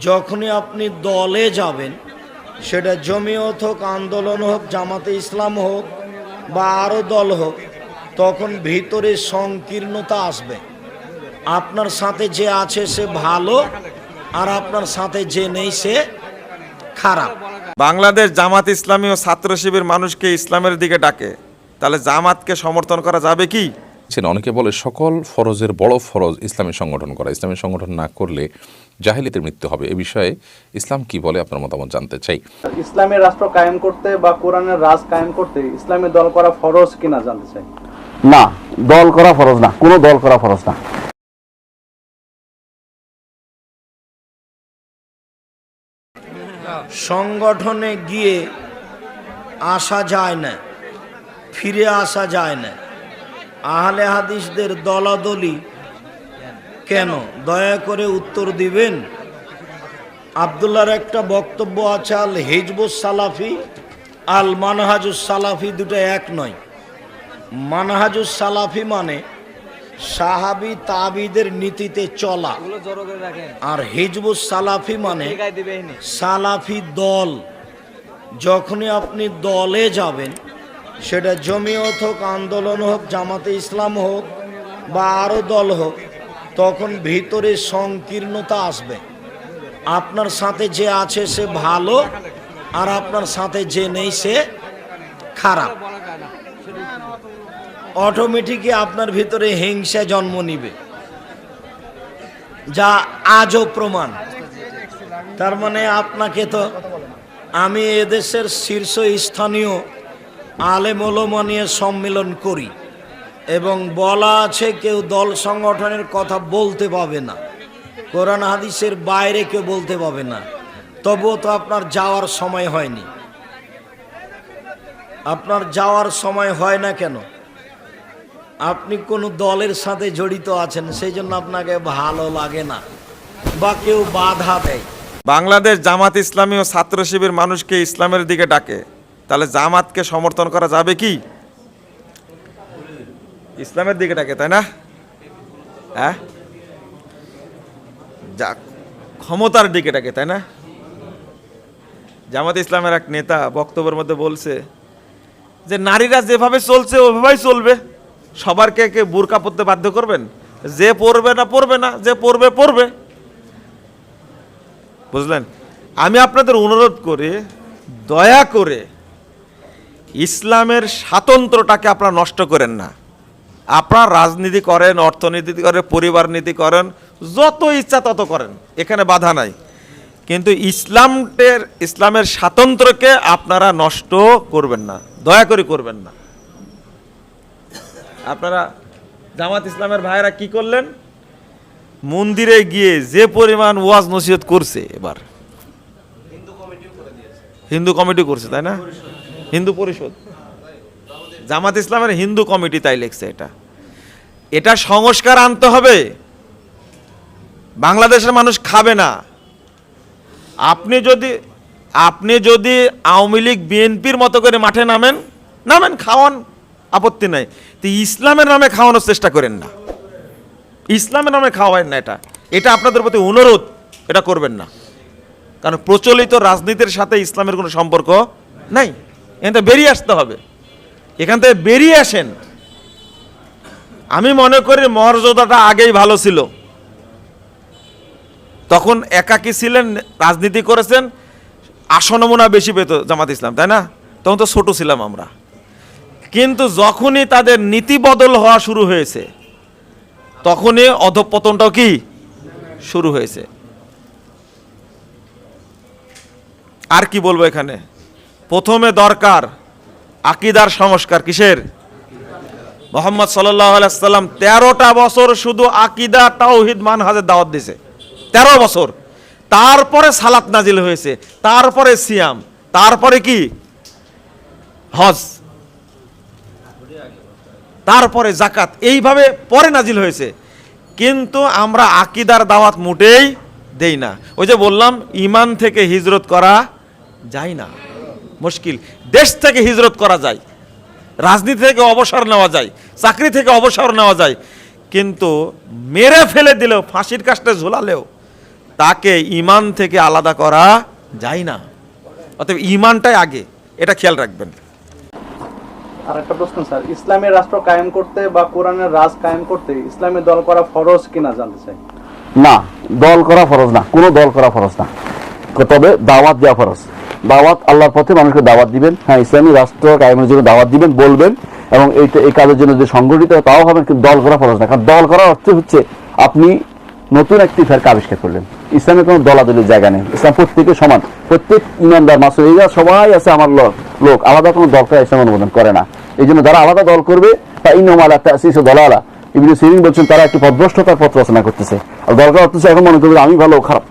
যখনই আপনি দলে যাবেন, সেটা জমিয়ত হোক, আন্দোলন হোক, জামাতে ইসলাম হোক বা আরও দল হোক, তখন ভিতরে সংকীর্ণতা আসবে। আপনার সাথে যে আছে সে ভালো, আর আপনার সাথে যে নেই সে খারাপ। বাংলাদেশ জামাত ইসলামী ও ছাত্র শিবির মানুষকে ইসলামের দিকে ডাকে। তাহলে জামাতকে সমর্থন করা যাবে কি? ছেন অনেকে বলে সকল ফরজের বড় ফরজ ইসলামী সংগঠন করা। ইসলামী সংগঠন না করলে জাহিলিতের মৃত্যু হবে। এ বিষয়ে ইসলাম কি বলে আপনার মতামত জানতে চাই। ইসলামের রাষ্ট্র কায়েম করতে বা কোরআনের রাজ কায়েম করতে ইসলামী দল করা ফরজ কিনা জানতে চাই। না দল করা ফরজ না। কোনো দল করা ফরজ না। সংগঠনে গিয়ে আসা যায় না ফিরে আসা যায় না। আহলে হাদিসদের দলাদলি কেন? দয়া করে উত্তর দিবেন। আবদুল্লার একটা বক্তব্য আছে আল হিজবুস সালাফি আল মানহাজুস সালাফি দুটো এক নয়। মানহাজুস সালাফি মানে সাহাবি তাবিদের নীতিতে চলা। আর হিজবুস সালাফি মানে সালাফি দল। যখনই আপনি দলে যাবেন সেটা জমিয়ত হোক, আন্দোলন হোক, জামাতে ইসলাম হোক বা আরও দল হোক, তখন ভিতরে সংকীর্ণতা আসবে। আপনার সাথে যে আছে সে ভালো, আর আপনার সাথে যে নেই সে খারাপ। অটোমেটিকই আপনার ভিতরে হিংসা জন্ম নিবে। যা আজও প্রমাণ। তার মানে আপনাকে তো আমি এদেশের শীর্ষ স্থানীয় আলেমোলমা নিয়ে সম্মেলন করি। এবং বলা আছে কেউ দল সংগঠনের কথা বলতে পাবে না। কোরআন হাদিসের বাইরে কেউ বলতে পাবে না। তবুও তো আপনার যাওয়ার সময় হয়নি। আপনার যাওয়ার সময় হয় না কেন? আপনি কোনো দলের সাথে জড়িত আছেন সেই জন্য আপনাকে ভালো লাগে না বা কেউ বাধা দেয়। বাংলাদেশ জামাত ইসলামী ও ছাত্র শিবির মানুষকে ইসলামের দিকে ডাকে। তাহলে জামাতকে সমর্থন করা যাবে কি? ইসলামের দিকে ডাকে তাই না? হ্যাঁ? যা, ক্ষমতার দিকে ডাকে তাই না? জামাত ইসলামের এক নেতা বক্তব্যের মধ্যে বলছে যে, নারীরা যেভাবে চলছে ওইভাবেই চলবে। সবারকে কে বোরকা পরতে বাধ্য করবেন? যে পড়বে না পড়বে না, যে পড়বে পড়বে বুঝলেন? আমি আপনাদের অনুরোধ করে, দয়া করে ইসলামের স্বাতন্ত্রটাকে আপনারা নষ্ট করেন না। আপনার রাজনীতি করেন, অর্থনীতি করেন, পরিবার নীতি করেন, যত ইচ্ছা তত করেন, এখানে বাধা নাই। কিন্তু ইসলামের ইসলামের স্বাতন্ত্র্যকে আপনারা নষ্ট করবেন না, দয়া করে করবেন না। আপনারা জামাত ইসলামের ভাইয়েরা কি করলেন? মন্দিরে গিয়ে যে পরিমাণ ওয়াজ নসিহত করছে এবার। হিন্দু কমিটি করছে, তাই না? হিন্দু পরিষদ। জামাত ইসলামের হিন্দু কমিটি তাই লেখছে এটা। এটা সংস্কার আনতে হবে। বাংলাদেশের মানুষ খাবে না। আপনি যদি আপনি যদি আওয়ামী লীগ, বিএনপির মতো করে মাঠে নামেন নামেন, খাওয়ান, আপত্তি নাই। তো ইসলামের নামে খাওয়ানোর চেষ্টা করেন না। ইসলামের নামে খাওয়াবেন না এটা। এটা আপনাদের প্রতি অনুরোধ, এটা করবেন না। কারণ প্রচলিত রাজনীতির সাথে ইসলামের কোনো সম্পর্ক নাই। এখান থেকে বেরিয়ে আসতে হবে। এখান থেকে বেরিয়ে আসেন। আমি মনে করি মর্যাদাটা আগেই ভালো ছিল। তখন একাকী ছিলেন, রাজনীতি করেছেন আসনমনা বেশি পেত জামাত ইসলাম, তাই না? তখন তো ছোট ছিলাম আমরা। কিন্তু যখনই তাদের নীতি বদল হওয়া শুরু হয়েছে, তখনই অধপতনটাও কি? শুরু হয়েছে। আর কি বলব এখানে? প্রথমে দরকার আকিদার সংস্কার কিসের? মোহাম্মদ সাল্লাম তেরোটা বছর শুধু আকিদা তাওহিদ মানহাজের দাওয়াত দিছে। তেরো বছর। তারপরে সালাত নাজিল হয়েছে, তারপরে সিয়াম, তারপরে কি? হজ। তারপরে জাকাত এইভাবে পরে নাজিল হয়েছে। কিন্তু আমরা আকিদার দাওয়াত মোটেই দেই না। ওই যে বললাম ইমান থেকে হিজরত করা যায় না। মুশকিল। দেশ থেকে হিজরত করা যায় রাজনীতি থেকে অবসর নেওয়া যায় চাকরি থেকে অবসর নেওয়া যায় কিন্তু মেরে ফেলে দিলেও ফাঁসির কাজটা ঝোলালেও তাকে ইমান থেকে আলাদা করা যায় না। অতএব ইমানটাই আগে এটা খেয়াল রাখবেন। আর একটা প্রশ্ন স্যার ইসলামী রাষ্ট্র কায়েম করতে বা কোরআনের রাজ কায়েম করতে ইসলামী দল করা ফরজ কিনা জানতে চাই? না দল করা ফরজ না কোনো দল করা ফরজ না। তবে দাওয়াত দেওয়া ফরজ। দাওয়াত, আল্লাহর পথে মানুষকে দাওয়াত দিবেন। হ্যাঁ ইসলামী রাষ্ট্র কায়েমের জন্য দাওয়াত দিবেন, বলবেন এবং এইটা এই কাজের জন্য যে সংগঠিত, তাও হবে কিন্তু দল করা ফরজ না। কারণ দল করার অর্থ হচ্ছে আপনি নতুন একটি ফেরকা আবিষ্কার করলেন। ইসলামের কোনো দলাদলির জায়গা নেই। ইসলাম প্রত্যেকে সমান। প্রত্যেক ইমানদার মাসুল এরা সবাই আছে আমার লোক, আলাদা কোনো দল করা ইসলাম অনুমোদন করে না। এই জন্য যারা আলাদা দল করবে, তা ইনমালা তাসিস দলালা। ইবনে সিরিন বলছেন, তারা একটি পদভ্রষ্টতার পথ রচনা করতেছে। আর দল করার অর্থ এখন মনে করবে আমি ভালো, খারাপ।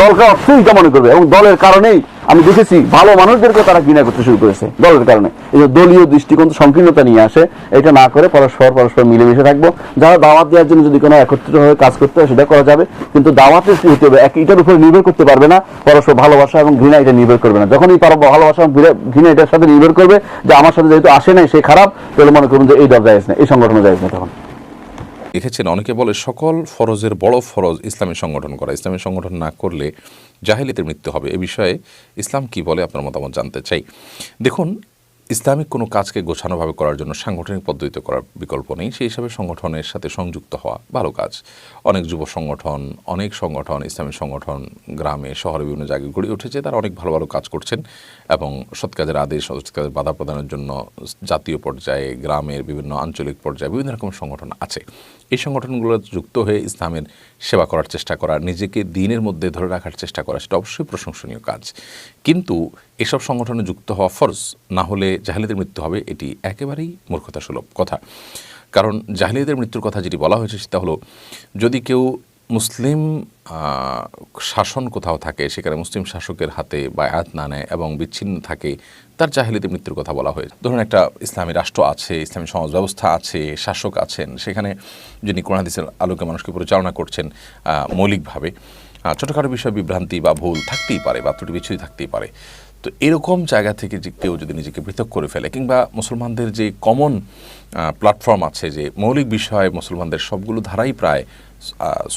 দল করার অর্থ এটা মনে করবে এবং দলের কারণেই আমি দেখেছি ভালো মানুষদেরকে তারা ঘৃণা করতে শুরু করেছে দলের কারণে। এই যে দলীয় দৃষ্টিকোণ সংকীর্ণতা নিয়ে আসে, এটা না করে পরস্পর পরস্পর মিলেমিশে থাকব। যারা দাওয়াত দেওয়ার জন্য যদি কোনো একত্রিত হয়ে কাজ করতে হয়, সেটা করা যাবে। কিন্তু দাওয়াতের কি হতে হবে। এক এটার উপরে নির্ভর করতে পারবে না পরস্পর ভালোবাসা এবং ঘৃণা, এটা নির্ভর করবে না। যখনই পারব ভালোবাসা এবং ঘৃণা এটার সাথে নির্ভর করবে যে আমার সাথে যেহেতু আসে নাই, সে খারাপ, তাহলে মনে করুন যে এই দল যায় না, এই সংগঠন যায় না তখন। লিখেছেন, অনেকে বলে সকল ফরজের বড় ফরজ ইসলামী সংগঠন করা। ইসলামী সংগঠন না করলে জাহেলিতে মৃত্যু হবে। এ বিষয়ে ইসলাম কি বলে আপনার মতামত জানতে চাই। দেখুন ইসলামিক কোনো কাজকে গোছানোভাবে করার জন্য সাংগঠনিক পদ্ধতিতে করার বিকল্প নেই। সেই হিসাবে সংগঠনের সাথে সংযুক্ত হওয়া ভালো কাজ। অনেক যুব সংগঠন, অনেক সংগঠন, ইসলামী সংগঠন গ্রামে, শহরে বিভিন্ন জায়গায় গড়ে উঠেছে। তারা অনেক ভালো ভালো কাজ করছেন এবং সৎ কাজের আদেশ সৎ কাজের বাধা প্রদানের জন্য জাতীয় পর্যায়ে, গ্রামের বিভিন্ন আঞ্চলিক পর্যায়ে বিভিন্ন রকম সংগঠন আছে। এই সংগঠনগুলো যুক্ত হয়ে ইসলামের সেবা করার চেষ্টা করা, নিজেকে দিনের মধ্যে ধরে রাখার চেষ্টা করা, সেটা অবশ্যই প্রশংসনীয় কাজ। কিন্তু এসব সংগঠনে যুক্ত হওয়া ফরজ, না হলে জাহিলিদের মৃত্যু হবে এটি একেবারেই মূর্খতা সুলভ কথা। কারণ জাহিলিদের মৃত্যুর কথা যেটি বলা হয়েছে সেটা হলো, যদি কেউ মুসলিম শাসন কোথাও থাকে, সেখানে মুসলিম শাসকের হাতে বায়াত না নেয় এবং বিচ্ছিন্ন থাকে, তার জাহিলিতে মৃত্যুর কথা বলা হয়েছে। ধরুন একটা ইসলামী রাষ্ট্র আছে, ইসলামী সমাজ ব্যবস্থা আছে, শাসক আছেন, সেখানে যিনি কোরআন হাদিসের আলোকে মানুষকে পরিচালনা করছেন মৌলিকভাবে ছোটোখাটো বিষয়ে বিভ্রান্তি বা ভুল থাকতেই পারে বা ত্রুটি বিচ্ছুতি থাকতেই পারে। তো এরকম জায়গা থেকে যে কেউ যদি নিজেকে পৃথক করে ফেলে কিংবা মুসলমানদের যে কমন প্ল্যাটফর্ম আছে যে মৌলিক বিষয়ে মুসলমানদের সবগুলো ধারাই প্রায়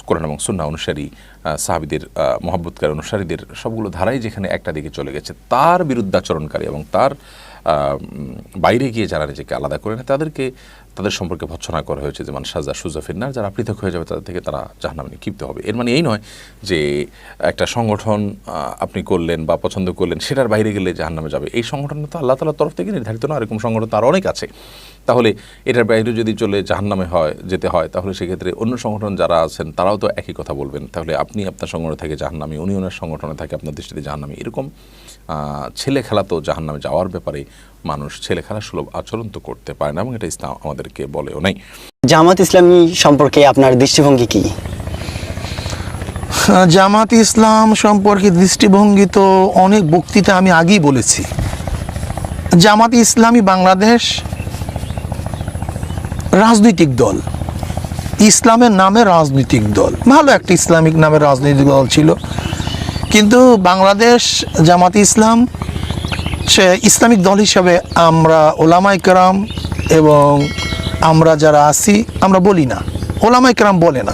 কোরআন এবং সুন্না অনুসারী সাহাবিদের মহাব্বতকার অনুসারীদের সবগুলো ধারাই যেখানে একটা দিকে চলে গেছে, তার বিরুদ্ধাচরণকারী এবং তার বাইরে গিয়ে যারা নিজেকে আলাদা করে তাদেরকে, তাদের সম্পর্কে ভৎসনা করা হয়েছে যেমন সাজা সুজফিন্নার যারা পৃথক হয়ে যাবে, তাদের থেকে তারা জাহান্নামে নিক্ষিপ্ত হবে। এর মানে এই নয় যে, একটা সংগঠন আপনি করলেন বা পছন্দ করলেন, সেটার বাইরে গেলে জাহান্নামে যাবে। এই সংগঠন তো আল্লাহ তালার তরফ থেকে নির্ধারিত না এরকম সংগঠন তো আরও অনেক আছে। তাহলে এটার বাইরে যদি চলে জাহান্নামে হয়, যেতে হয়, তাহলে সেক্ষেত্রে অন্য সংগঠন যারা আছেন, তারাও তো একই কথা বলবেন। তাহলে আপনি আপনার সংগঠনে থেকে জাহান্নামি, উনি ওনার সংগঠনে থাকে, আপনার দৃষ্টিতে জাহান্নামি। এরকম ছেলে খেলা তো জাহান্নামে যাওয়ার ব্যাপারে মানুষ ছেলে খেলা সুলভ আচরণ তো করতে পারে না এবং এটা ইসলাম আমাদেরকে বলেও নাই। জামাত ইসলামী সম্পর্কে আপনার দৃষ্টিভঙ্গি কি? জামাত ইসলাম সম্পর্কে দৃষ্টিভঙ্গি তো অনেক বক্তৃতা আমি আগেই বলেছি। জামাত ইসলামী বাংলাদেশ রাজনৈতিক দল। ইসলামের নামে রাজনৈতিক দল। ভালো একটা ইসলামিক নামে রাজনৈতিক দল ছিল। কিন্তু বাংলাদেশ জামাত ইসলাম সে ইসলামিক দল হিসাবে আমরা ওলামাই কেরাম এবং আমরা যারা আছি আমরা বলি না। ওলামাই কেরাম বলে না।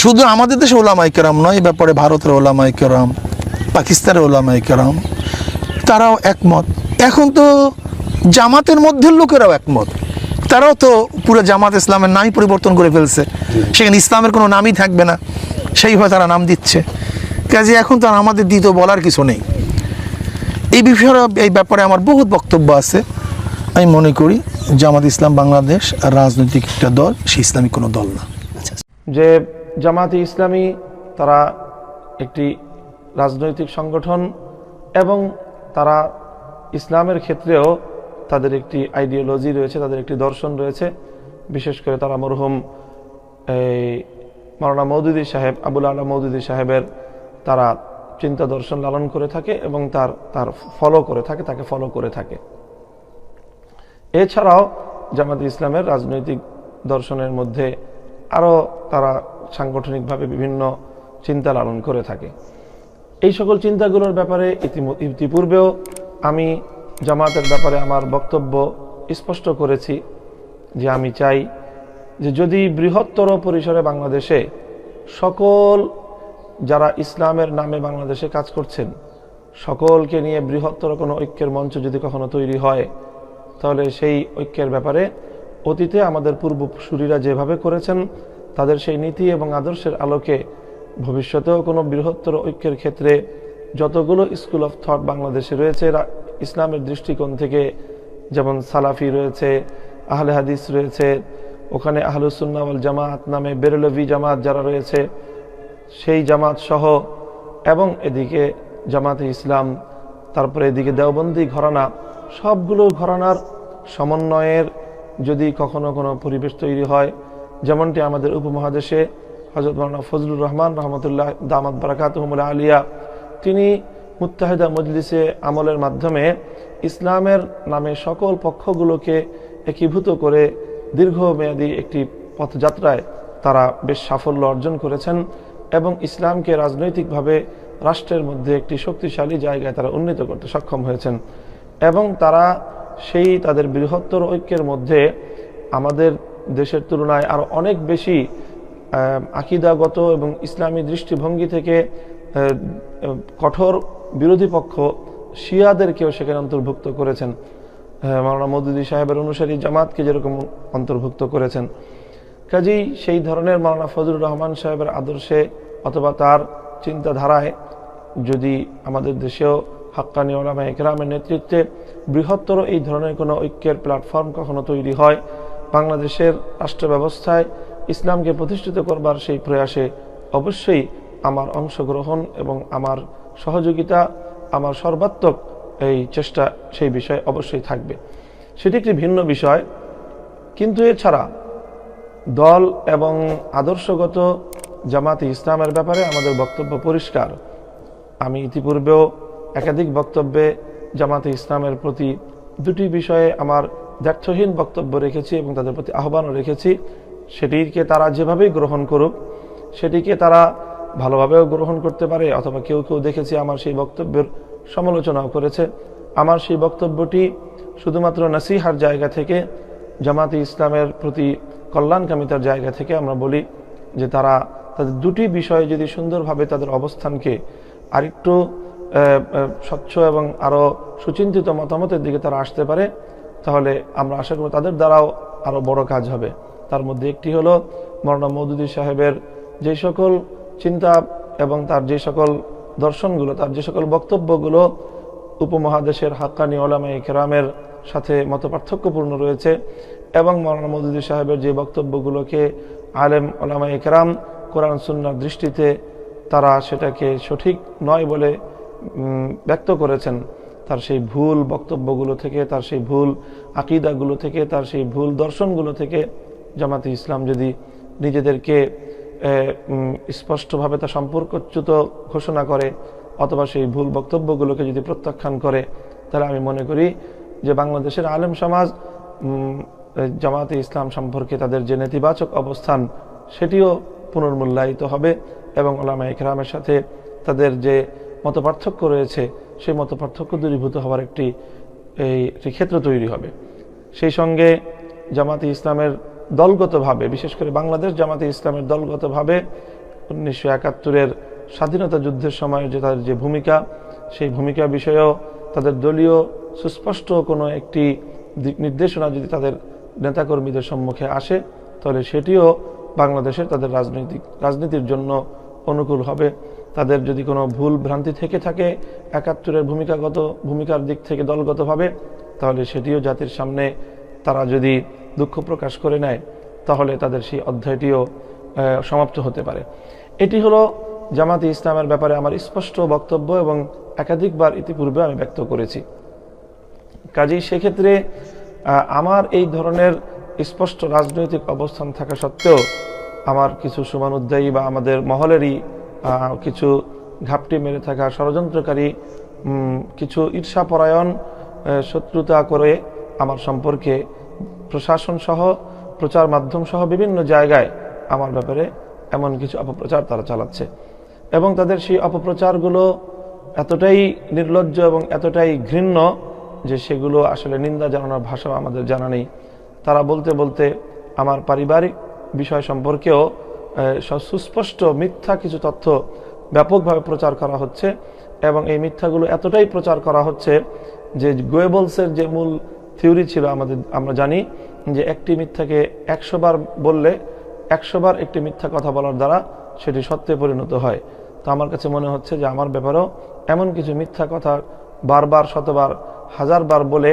শুধু আমাদের দেশে ওলামাই কেরাম নয় এ ব্যাপারে ভারতের ওলামাই কেরাম পাকিস্তানের ওলামাই কেরাম তারাও একমত। এখন তো জামাতের মধ্যে লোকেরাও একমত। তারাও তো পুরো জামাত ইসলামের নামই পরিবর্তন করে ফেলছে। সেখানে ইসলামের কোনো নামই থাকবে না। সেইভাবে তারা নাম দিচ্ছে। কাজে এখন তো আমাদের দ্বিতীয় বলার কিছু নেই। এই বিষয়ে, এই ব্যাপারে আমার বহুত বক্তব্য আছে। আমি মনে করি জামাত ইসলাম বাংলাদেশ রাজনৈতিক একটা দল, সে ইসলামিক কোনো দল না। যে জামাতে ইসলামী, তারা একটি রাজনৈতিক সংগঠন এবং তারা ইসলামের ক্ষেত্রেও তাদের একটি আইডিওলজি রয়েছে, তাদের একটি দর্শন রয়েছে। বিশেষ করে তারা মরহুম, এই মাওলানা মৌদুদি সাহেব, আবুল আলা মৌদুদি সাহেবের তারা চিন্তা দর্শন লালন করে থাকে এবং তার তার ফলো করে থাকে, তাকে ফলো করে থাকে। এছাড়াও জামাত ইসলামের রাজনৈতিক দর্শনের মধ্যে আরও তারা সাংগঠনিকভাবে বিভিন্ন চিন্তা লালন করে থাকে। এই সকল চিন্তাগুলোর ব্যাপারে ইতিপূর্বেও আমি জামাতের ব্যাপারে আমার বক্তব্য স্পষ্ট করেছি যে আমি চাই যে যদি বৃহত্তর পরিসরে বাংলাদেশে সকল যারা ইসলামের নামে বাংলাদেশে কাজ করছেন, সকলকে নিয়ে বৃহত্তর কোনো ঐক্যের মঞ্চ যদি কখনো তৈরি হয়, তাহলে সেই ঐক্যের ব্যাপারে অতীতে আমাদের পূর্বসূরীরা যেভাবে করেছেন, তাদের সেই নীতি এবং আদর্শের আলোকে ভবিষ্যতেও কোনো বৃহত্তর ঐক্যের ক্ষেত্রে যতগুলো স্কুল অফ থট বাংলাদেশে রয়েছে ইসলামের দৃষ্টিকোণ থেকে যেমন সালাফি রয়েছে, আহলে হাদিস রয়েছে, ওখানে আহলুসুন্নাওয়াল জামাত নামে বেরলভি জামাত যারা রয়েছে সেই জামাত সহ এবং এদিকে জামাতে ইসলাম, তারপরে এদিকে দেওবন্দি ঘরানা, সবগুলো ঘরানার সমন্বয়ের যদি কখনো কোনো পরিবেশ তৈরি হয়, যেমনটি আমাদের উপমহাদেশে হজরত মৌলানা ফজলুর রহমান রহমতুল্লাহ দামাত বারাকাতহমুল্লাহ আলিয়া, তিনি মুত্তাহিদা মজলিসে আমলের মাধ্যমে ইসলামের নামে সকল পক্ষগুলোকে একীভূত করে দীর্ঘমেয়াদী একটি পথযাত্রায় তারা বেশ সাফল্য অর্জন করেছেন। এবং ইসলামকে রাজনৈতিকভাবে রাষ্ট্রের মধ্যে একটি শক্তিশালী জায়গায় তারা উন্নীত করতে সক্ষম হয়েছেন। এবং তারা সেই তাদের বৃহত্তর ঐক্যের মধ্যে আমাদের দেশের তুলনায় আরও অনেক বেশি আকিদাগত এবং ইসলামী দৃষ্টিভঙ্গি থেকে কঠোর বিরোধী পক্ষ শিয়াদেরকেও সেখানে অন্তর্ভুক্ত করেছেন। মাওলানা মদুদি সাহেবের অনুসারী জামাতকে যেরকম অন্তর্ভুক্ত করেছেন। কাজেই সেই ধরনের মাওলানা ফজলুর রহমান সাহেবের আদর্শে অথবা তার চিন্তাধারায় যদি আমাদের দেশেও হাক্কানি ওলামা একরামের নেতৃত্বে বৃহত্তর এই ধরনের কোনো ঐক্যের প্ল্যাটফর্ম কখনো তৈরি হয়, বাংলাদেশের রাষ্ট্র ব্যবস্থায় ইসলামকে প্রতিষ্ঠিত করবার সেই প্রয়াসে অবশ্যই আমার অংশগ্রহণ এবং আমার সহযোগিতা, আমার সর্বাত্মক এই চেষ্টা সেই বিষয়ে অবশ্যই থাকবে। সেটি একটি ভিন্ন বিষয়, কিন্তু এছাড়া দল এবং আদর্শগত জামাতে ইসলামের ব্যাপারে আমাদের বক্তব্য পরিষ্কার। আমি ইতিপূর্বেও একাধিক বক্তব্যে জামাতে ইসলামের প্রতি দুটি বিষয়ে আমার দ্ব্যর্থহীন বক্তব্য রেখেছি এবং তাদের প্রতি আহ্বানও রেখেছি। সেটিকে তারা যেভাবেই গ্রহণ করুক, সেটিকে তারা ভালোভাবেও গ্রহণ করতে পারে অথবা কেউ কেউ দেখেছি আমার সেই বক্তব্যের সমালোচনাও করেছে। আমার সেই বক্তব্যটি শুধুমাত্র নাসিহার জায়গা থেকে, জামাতে ইসলামের প্রতি কল্যাণকামিতার জায়গা থেকে আমরা বলি যে তারা তাদের দুটি বিষয়ে যদি সুন্দরভাবে তাদের অবস্থানকে আরেকটু স্বচ্ছ এবং আরও সুচিন্তিত মতামতের দিকে তারা আসতে পারে, তাহলে আমরা আশা করব তাদের দ্বারাও আরও বড় কাজ হবে। তার মধ্যে একটি হলো মৌলানা মৌদুদি সাহেবের যে সকল চিন্তা এবং তার যে সকল দর্শনগুলো, তার যে সকল বক্তব্যগুলো উপমহাদেশের হাক্কানি ওলামা কেরামের সাথে মত পার্থক্যপূর্ণ রয়েছে এবং মৌলানা মদুদি সাহেবের যে বক্তব্যগুলোকে আলেম ওলামা একরাম কোরআন সুন্নার দৃষ্টিতে তারা সেটাকে সঠিক নয় বলে ব্যক্ত করেছেন। তার সেই ভুল বক্তব্যগুলো থেকে, তার সেই ভুল আকিদাগুলো থেকে, তার সেই ভুল দর্শনগুলো থেকে জামাতে ইসলাম যদি নিজেদেরকে স্পষ্টভাবে তা সম্পর্কচ্যুত ঘোষণা করে, অথবা সেই ভুল বক্তব্যগুলোকে যদি প্রত্যাখ্যান করে, তাহলে আমি মনে করি যে বাংলাদেশের আলেম সমাজ জামাতে ইসলাম সম্পর্কে তাদের যে নেতিবাচক অবস্থান, সেটিও পুনর্মূল্যায়িত হবে এবং ওলামা ইকরামের সাথে তাদের যে মত পার্থক্য রয়েছে, সেই মত পার্থক্য দূরীভূত হওয়ার একটি, এই ক্ষেত্র তৈরি হবে। সেই সঙ্গে জামাতে ইসলামের দলগতভাবে, বিশেষ করে বাংলাদেশ জামাতে ইসলামের দলগতভাবে, উনিশশো একাত্তরের স্বাধীনতা যুদ্ধের সময় যে তাদের যে ভূমিকা, সেই ভূমিকা বিষয়েও তাদের দলীয় সুস্পষ্ট কোনো একটি দিক নির্দেশনা যদি তাদের নেতাকর্মীদের সম্মুখে আসে, তাহলে সেটিও বাংলাদেশের তাদের রাজনৈতিক, রাজনীতির জন্য অনুকূল হবে। তাদের যদি কোনো ভুল ভ্রান্তি থেকে থাকে, একাত্তরের ভূমিকাগত, ভূমিকার দিক থেকে দলগতভাবে তাহলে সেটিও জাতির সামনে তারা যদি দুঃখ প্রকাশ করে নেয়, তাহলে তাদের সেই অধ্যায়টিও সমাপ্ত হতে পারে। এটি হলো জামাতে ইসলামের ব্যাপারে আমার স্পষ্ট বক্তব্য এবং একাধিকবার ইতিপূর্বে আমি ব্যক্ত করেছি। কাজেই সেক্ষেত্রে আমার এই ধরনের স্পষ্ট রাজনৈতিক অবস্থান থাকা সত্ত্বেও আমার কিছু সুমানুদ্দায়ী বা আমাদের মহলেরই কিছু ঘাপটি মেরে থাকা ষড়যন্ত্রকারী কিছু ঈর্ষাপরায়ণ শত্রুতা করে আমার সম্পর্কে প্রশাসন সহ, প্রচার মাধ্যম সহ বিভিন্ন জায়গায় আমার ব্যাপারে এমন কিছু অপপ্রচার তারা চালাচ্ছে। এবং তাদের সেই অপপ্রচারগুলো এতটাই নির্লজ্জ এবং এতটাই ঘৃণ্য যে সেগুলো আসলে নিন্দা জানানোর ভাষাও আমাদের জানা নেই। তারা বলতে বলতে আমার পারিবারিক বিষয় সম্পর্কেও সুস্পষ্ট মিথ্যা কিছু তথ্য ব্যাপকভাবে প্রচার করা হচ্ছে এবং এই মিথ্যাগুলো এতটাই প্রচার করা হচ্ছে যে গোয়েবলসের যে মূল থিওরি ছিল আমাদের, আমরা জানি যে একটি মিথ্যাকে একশো বার বললে একশো বার একটি মিথ্যা কথা বলার দ্বারা সেটি সত্যে পরিণত হয়। তো আমার কাছে মনে হচ্ছে যে আমার ব্যাপারেও এমন কিছু মিথ্যা কথা বারবার, শতবার, হাজারবার বলে